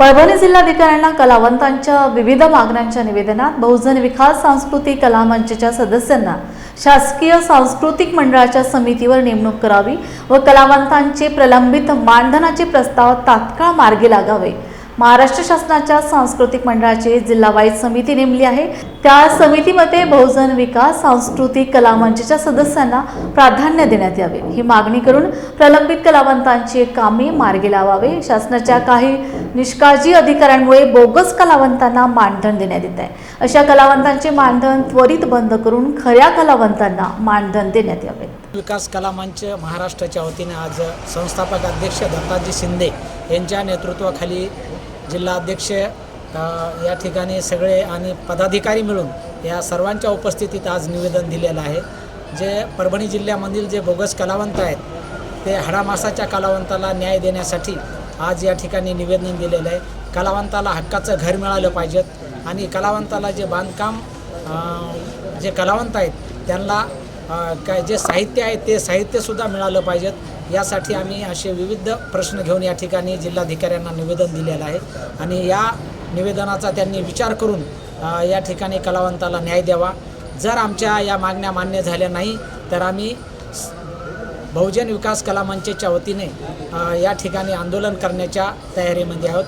परभणी जिल्हाधिकाऱ्यांना कलावंतांच्या विविध मागण्यांच्या निवेदनात बहुजन विकास सांस्कृतिक कला मंचच्या सदस्यांना शासकीय सांस्कृतिक मंडळाच्या समितीवर नेमणूक करावी व कलावंतांचे प्रलंबित मानधनाचे प्रस्ताव तात्काळ मार्गी लागावे. महाराष्ट्र शासनाच्या सांस्कृतिक मंडळाची जिल्हावाईज समिती नेमली आहे. त्या समितीमध्ये बहुजन विकास सांस्कृतिक कला मंचच्या सदस्यांना प्राधान्य देण्यात यावे. ही मागणी करून प्रलंबित कलावंतांची कामे मार्गी लावावे. शासनाच्या काही निष्काळजी अधिकाऱ्यांमुळे बोगस कलावंतांना मानधन देण्यात येत आहे. अशा कलावंतांचे मानधन त्वरित बंद करून खऱ्या कलावंतांना मानधन देण्यात यावे. विकास कला मंच महाराष्ट्राच्या वतीने आज संस्थापक अध्यक्ष दत्ताजी शिंदे यांच्या नेतृत्वाखाली जिल्हाध्यक्ष या ठिकाणी सगळे आणि पदाधिकारी मिळून या सर्वांच्या उपस्थितीत आज निवेदन दिलेलं आहे. जे परभणी जिल्ह्यामधील जे बोगस कलावंत आहेत ते हाडामासाच्या कलावंताला न्याय देण्यासाठी आज या ठिकाणी निवेदन दिलेलं आहे. कलावंताला हक्काचं घर मिळालं पाहिजेत आणि कलावंताला जे बांधकाम जे कलावंत आहेत त्यांना काय जे साहित्य आहे ते साहित्यसुद्धा मिळालं पाहिजेत. यासाठी आम्ही असे विविध प्रश्न घेऊन या ठिकाणी जिल्हाधिकाऱ्यांना निवेदन दिलेलं आहे. आणि या निवेदनाचा त्यांनी विचार करून या ठिकाणी कलावंताला न्याय द्यावा. जर आमच्या या मागण्या मान्य झाल्या नाही तर आम्ही बहुजन विकास कला मंचच्या वतीने या ठिकाणी आंदोलन करण्याच्या तयारीमध्ये आहोत.